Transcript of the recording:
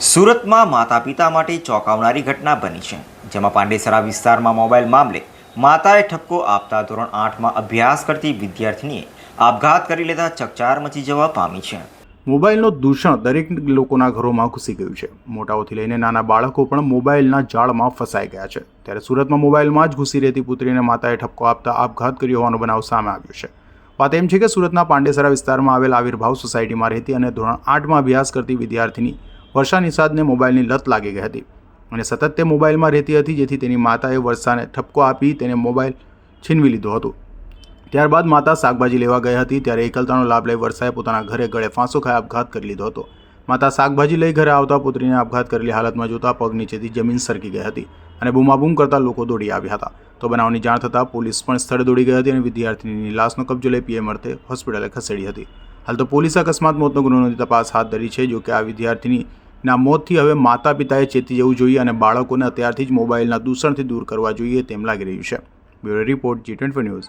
સુરતમાં માતા પિતા માટે ચોંકાવનારી ઘટના બની છે, જેમાં પાંડેસરા વિસ્તારમાં મોબાઈલ મામલે માતાએ ઠપકો આપતા ધોરણ આઠમાં અભ્યાસ કરતી વિદ્યાર્થીનીએ આપઘાત કરી લેતા ચકચાર મચી જવા પામી છે. મોબાઈલનો દૂષણ દરેક લોકોના ઘરોમાં ઘૂસી ગયું છે. મોટાઓથી લઈને નાના બાળકો પણ મોબાઈલના જાળમાં ફસાઈ ગયા છે. ત્યારે સુરતમાં મોબાઈલમાં જ ઘૂસી રહેતી પુત્રીને માતાએ ઠપકો આપતા આપઘાત કર્યો હોવાનો બનાવ સામે આવ્યો છે. વાત એમ છે કે સુરતના પાંડેસરા વિસ્તારમાં આવેલ આવિર્ભાવ સોસાયટીમાં રહેતી અને ધોરણ આઠમાં અભ્યાસ કરતી વિદ્યાર્થીની વર્ષા નિષાદને મોબાઈલની લત લાગી ગઈ હતી અને સતત તે મોબાઈલમાં રહેતી હતી, જેથી તેની માતાએ વર્ષાને ઠપકો આપી તેને મોબાઈલ છીનવી લીધો હતો. ત્યારબાદ માતા શાકભાજી લેવા ગઈ હતી, ત્યારે એકલતાનો લાભ લઈ વર્ષાએ પોતાના ઘરે ગળે ફાંસો ખાઈ આપઘાત કરી લીધો હતો. માતા શાકભાજી લઈ ઘરે આવતા પુત્રીને આપઘાત કરેલી હાલતમાં જોતા પગ નીચેથી જમીન સરકી ગઈ હતી અને બૂમાબૂમ કરતા લોકો દોડી આવ્યા હતા. તો બનાવની જાણ થતાં પોલીસ પણ સ્થળે દોડી ગઈ હતી અને વિદ્યાર્થીની લાશનો કબજો લઈ પીએમ અર્થે હોસ્પિટલે ખસેડી હતી. હાલ તો પોલીસે અકસ્માત, મોતનો ગુનો તપાસ હાથ ધરી છે જો કે આ વિદ્યાર્થીનીના મોતથી હવે માતા પિતાએ ચેતી જવું જોઈએ અને બાળકોને અત્યારથી જ મોબાઈલના દૂષણથી દૂર કરવા જોઈએ તેમ લાગી રહ્યું છે. Bureau report G twenty news.